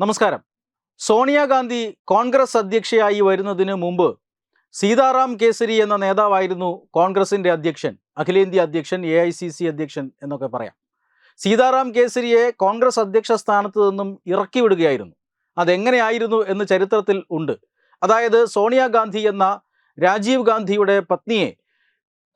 നമസ്കാരം. സോണിയാഗാന്ധി കോൺഗ്രസ് അധ്യക്ഷയായി വരുന്നതിന് മുമ്പ് സീതാറാം കേസരി എന്ന നേതാവായിരുന്നു കോൺഗ്രസിന്റെ അധ്യക്ഷൻ അഖിലേന്ത്യാ അധ്യക്ഷൻ എ ഐ സി സി അധ്യക്ഷൻ എന്നൊക്കെ പറയാം. സീതാറാം കേസരിയെ കോൺഗ്രസ് അധ്യക്ഷ സ്ഥാനത്ത് നിന്നും ഇറക്കി വിടുകയായിരുന്നു. അതെങ്ങനെയായിരുന്നു എന്ന് ചരിത്രത്തിൽ ഉണ്ട്. അതായത് സോണിയാഗാന്ധി എന്ന രാജീവ് ഗാന്ധിയുടെ പത്നിയെ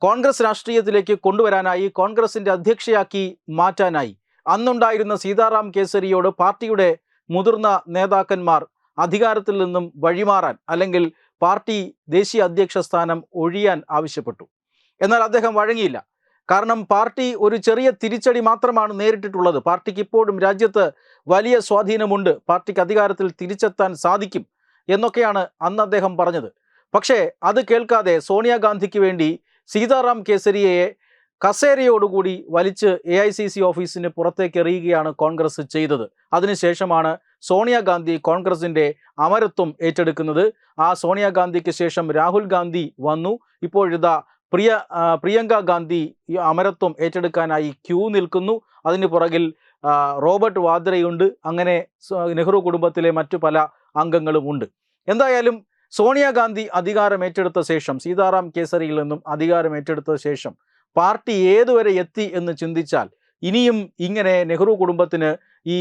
കോൺഗ്രസ് രാഷ്ട്രീയത്തിലേക്ക് കൊണ്ടുവരാനായി കോൺഗ്രസിന്റെ അധ്യക്ഷയാക്കി മാറ്റാനായി അന്നുണ്ടായിരുന്ന സീതാറാം കേസരിയോട് പാർട്ടിയുടെ മുതിർന്ന നേതാക്കന്മാർ അധികാരത്തിൽ നിന്നും വഴിമാറാൻ അല്ലെങ്കിൽ പാർട്ടി ദേശീയ അധ്യക്ഷ സ്ഥാനം ഒഴിയാൻ ആവശ്യപ്പെട്ടു. എന്നാൽ അദ്ദേഹം വഴങ്ങിയില്ല. കാരണം പാർട്ടി ഒരു ചെറിയ തിരിച്ചടി മാത്രമാണ് നേരിട്ടിട്ടുള്ളത്. പാർട്ടിക്ക് ഇപ്പോഴും രാജ്യത്ത് വലിയ സ്വാധീനമുണ്ട്. പാർട്ടിക്ക് അധികാരത്തിൽ തിരിച്ചെത്താൻ സാധിക്കും എന്നൊക്കെയാണ് അന്ന് അദ്ദേഹം പറഞ്ഞത്. പക്ഷേ അത് കേൾക്കാതെ സോണിയാഗാന്ധിക്ക് വേണ്ടി സീതാറാം കേസരിയെ കസേരയോടുകൂടി വലിച്ച് എ ഐ സി സി ഓഫീസിന് പുറത്തേക്ക് എറിയുകയാണ് കോൺഗ്രസ് ചെയ്തത്. അതിനുശേഷമാണ് സോണിയാഗാന്ധി കോൺഗ്രസിന്റെ അമരത്വം ഏറ്റെടുക്കുന്നത്. ആ സോണിയാഗാന്ധിക്ക് ശേഷം രാഹുൽ ഗാന്ധി വന്നു. ഇപ്പോഴിതാ പ്രിയ പ്രിയങ്ക ഗാന്ധി ഈ അമരത്വം ഏറ്റെടുക്കാനായി ക്യൂ നിൽക്കുന്നു. അതിന് പുറകിൽ റോബർട്ട് വാദ്രയുണ്ട്. അങ്ങനെ നെഹ്റു കുടുംബത്തിലെ മറ്റു പല അംഗങ്ങളും ഉണ്ട്. എന്തായാലും സോണിയാഗാന്ധി അധികാരം ഏറ്റെടുത്ത ശേഷം സീതാറാം കേസരിയിൽ നിന്നും അധികാരം ഏറ്റെടുത്ത ശേഷം പാർട്ടി ഏതുവരെ എത്തി എന്ന് ചിന്തിച്ചാൽ ഇനിയും ഇങ്ങനെ നെഹ്റു കുടുംബത്തിന് ഈ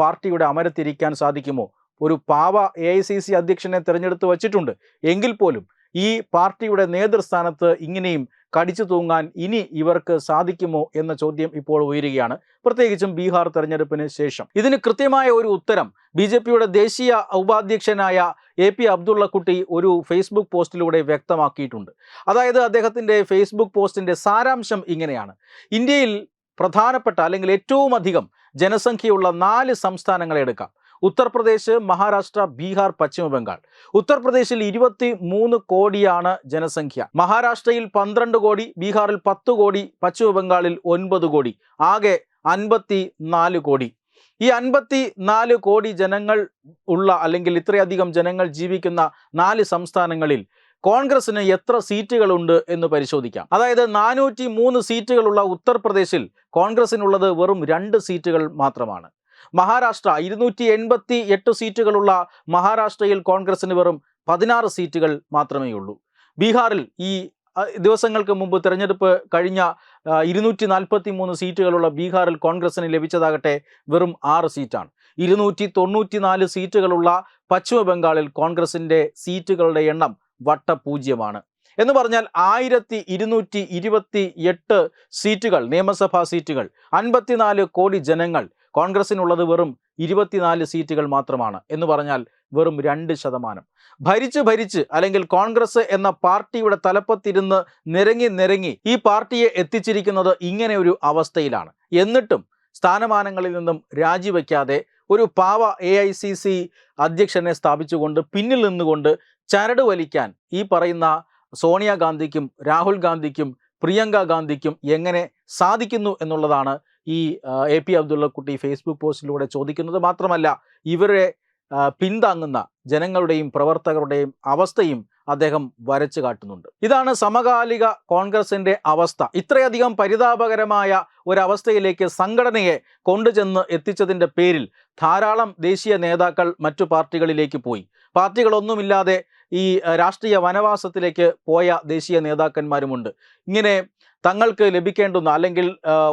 പാർട്ടിയുടെ അമരത്തിരിക്കാൻ സാധിക്കുമോ? ഒരു പാവ എ ഐ സി സി അധ്യക്ഷനെ തിരഞ്ഞെടുത്ത് വച്ചിട്ടുണ്ട്. എങ്കിൽ പോലും ഈ പാർട്ടിയുടെ നേതൃസ്ഥാനത്ത് ഇങ്ങനെയും കടിച്ചു തൂങ്ങാൻ ഇനി ഇവർക്ക് സാധിക്കുമോ എന്ന ചോദ്യം ഇപ്പോൾ ഉയരുകയാണ്. പ്രത്യേകിച്ചും ബീഹാർ തെരഞ്ഞെടുപ്പിന് ശേഷം. ഇതിന് കൃത്യമായ ഒരു ഉത്തരം ബി ജെ പിയുടെ ദേശീയ ഉപാധ്യക്ഷനായ എ പി അബ്ദുള്ളക്കുട്ടി ഒരു ഫേസ്ബുക്ക് പോസ്റ്റിലൂടെ വ്യക്തമാക്കിയിട്ടുണ്ട്. അതായത് അദ്ദേഹത്തിന്റെ ഫേസ്ബുക്ക് പോസ്റ്റിന്റെ സാരാംശം ഇങ്ങനെയാണ്. ഇന്ത്യയിൽ പ്രധാനപ്പെട്ട അല്ലെങ്കിൽ ഏറ്റവും അധികം ജനസംഖ്യയുള്ള നാല് സംസ്ഥാനങ്ങളെ എടുക്കാം. ഉത്തർപ്രദേശ് മഹാരാഷ്ട്ര ബീഹാർ പശ്ചിമ ബംഗാൾ. ഉത്തർപ്രദേശിൽ ഇരുപത്തി മൂന്ന് കോടിയാണ് ജനസംഖ്യ. മഹാരാഷ്ട്രയിൽ പന്ത്രണ്ട് കോടി ബീഹാറിൽ പത്ത് കോടി പശ്ചിമ ബംഗാളിൽ ഒൻപത് കോടി. ആകെ അൻപത്തി നാല് കോടി. ഈ അൻപത്തി നാല് കോടി ജനങ്ങൾ ഉള്ള അല്ലെങ്കിൽ ഇത്രയധികം ജനങ്ങൾ ജീവിക്കുന്ന നാല് സംസ്ഥാനങ്ങളിൽ കോൺഗ്രസിന് എത്ര സീറ്റുകളുണ്ട് എന്ന് പരിശോധിക്കാം. അതായത് നാനൂറ്റി മൂന്ന് സീറ്റുകളുള്ള ഉത്തർപ്രദേശിൽ കോൺഗ്രസിനുള്ളത് വെറും രണ്ട് സീറ്റുകൾ മാത്രമാണ്. മഹാരാഷ്ട്ര ഇരുന്നൂറ്റി എൺപത്തി എട്ട് സീറ്റുകളുള്ള മഹാരാഷ്ട്രയിൽ കോൺഗ്രസിന് വെറും പതിനാറ് സീറ്റുകൾ മാത്രമേ ഉള്ളൂ. ബീഹാറിൽ ഈ ദിവസങ്ങൾക്ക് മുമ്പ് തിരഞ്ഞെടുപ്പ് കഴിഞ്ഞ ഇരുന്നൂറ്റി നാൽപ്പത്തി മൂന്ന് സീറ്റുകളുള്ള ബീഹാറിൽ കോൺഗ്രസിന് ലഭിച്ചതാകട്ടെ വെറും ആറ് സീറ്റാണ്. ഇരുന്നൂറ്റി തൊണ്ണൂറ്റി നാല് സീറ്റുകളുള്ള പശ്ചിമ ബംഗാളിൽ കോൺഗ്രസിന്റെ സീറ്റുകളുടെ എണ്ണം വട്ടപൂജ്യമാണ്. എന്ന് പറഞ്ഞാൽ ആയിരത്തി ഇരുന്നൂറ്റി ഇരുപത്തി എട്ട് സീറ്റുകൾ നിയമസഭാ സീറ്റുകൾ അൻപത്തിനാല് കോടി ജനങ്ങൾ. കോൺഗ്രസിനുള്ളത് വെറും ഇരുപത്തിനാല് സീറ്റുകൾ മാത്രമാണ് എന്ന് പറഞ്ഞാൽ വെറും രണ്ട് ശതമാനം. ഭരിച്ച് ഭരിച്ച് അല്ലെങ്കിൽ കോൺഗ്രസ് എന്ന പാർട്ടിയുടെ തലപ്പത്തിരുന്ന് നിരങ്ങി നിരങ്ങി ഈ പാർട്ടിയെ എത്തിച്ചിരിക്കുന്നത് ഇങ്ങനെ ഒരു അവസ്ഥയിലാണ്. എന്നിട്ടും സ്ഥാനമാനങ്ങളിൽ നിന്നും രാജിവെക്കാതെ ഒരു പാവ എ ഐ സി സി അധ്യക്ഷനെ സ്ഥാപിച്ചുകൊണ്ട് പിന്നിൽ നിന്നുകൊണ്ട് ചരട് വലിക്കാൻ ഈ പറയുന്ന സോണിയാഗാന്ധിക്കും രാഹുൽ ഗാന്ധിക്കും പ്രിയങ്ക ഗാന്ധിക്കും എങ്ങനെ സാധിക്കുന്നു എന്നുള്ളതാണ് ഈ എ പി അബ്ദുള്ളക്കുട്ടി ഫേസ്ബുക്ക് പോസ്റ്റിലൂടെ ചോദിക്കുന്നത്. മാത്രമല്ല ഇവരെ പിന്താങ്ങുന്ന ജനങ്ങളുടെയും പ്രവർത്തകരുടെയും അവസ്ഥയും അദ്ദേഹം വരച്ചു കാട്ടുന്നുണ്ട്. ഇതാണ് സമകാലിക കോൺഗ്രസിന്റെ അവസ്ഥ. ഇത്രയധികം പരിതാപകരമായ ഒരവസ്ഥയിലേക്ക് സംഘടനയെ കൊണ്ടുചെന്ന് എത്തിച്ചതിന്റെ പേരിൽ ധാരാളം ദേശീയ നേതാക്കൾ മറ്റു പാർട്ടികളിലേക്ക് പോയി. പാർട്ടികളൊന്നുമില്ലാതെ ഈ രാഷ്ട്രീയ വനവാസത്തിലേക്ക് പോയ ദേശീയ നേതാക്കന്മാരുമുണ്ട്. ഇങ്ങനെ തങ്ങൾക്ക് ലഭിക്കേണ്ടുന്ന അല്ലെങ്കിൽ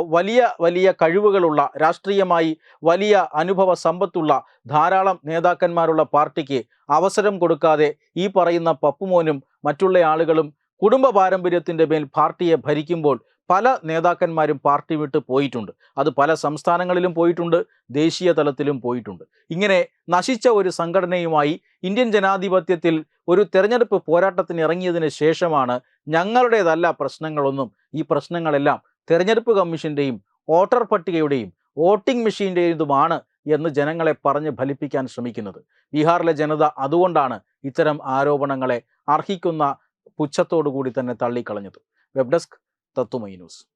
വലിയ വലിയ കഴിവുകളുള്ള രാഷ്ട്രീയമായി വലിയ അനുഭവ സമ്പത്തുള്ള ധാരാളം നേതാക്കന്മാരുള്ള പാർട്ടിക്ക് അവസരം കൊടുക്കാതെ ഈ പറയുന്ന പപ്പുമോനും മറ്റുള്ള ആളുകളും കുടുംബ പാരമ്പര്യത്തിന്റെ മേൽ പാർട്ടിയെ ഭരിക്കുമ്പോൾ പല നേതാക്കന്മാരും പാർട്ടി വിട്ട് പോയിട്ടുണ്ട്. അത് പല സംസ്ഥാനങ്ങളിലും പോയിട്ടുണ്ട് ദേശീയ തലത്തിലും പോയിട്ടുണ്ട്. ഇങ്ങനെ നശിച്ച ഒരു സംഘടനയുമായി ഇന്ത്യൻ ജനാധിപത്യത്തിൽ ഒരു തെരഞ്ഞെടുപ്പ് പോരാട്ടത്തിന് ഇറങ്ങിയതിന് ശേഷമാണ് ഞങ്ങളുടേതല്ല പ്രശ്നങ്ങളൊന്നും. ഈ പ്രശ്നങ്ങളെല്ലാം തെരഞ്ഞെടുപ്പ് കമ്മീഷന്റെയും വോട്ടർ പട്ടികയുടെയും വോട്ടിംഗ് മെഷീന്റെതുമാണ് എന്ന് ജനങ്ങളെ പറഞ്ഞ് ഫലിപ്പിക്കാൻ ശ്രമിക്കുന്നത്. ബീഹാറിലെ ജനത അതുകൊണ്ടാണ് ഇത്തരം ആരോപണങ്ങളെ അർഹിക്കുന്ന പുച്ഛത്തോടു കൂടി തന്നെ തള്ളിക്കളഞ്ഞത്. Web desk だとも言います。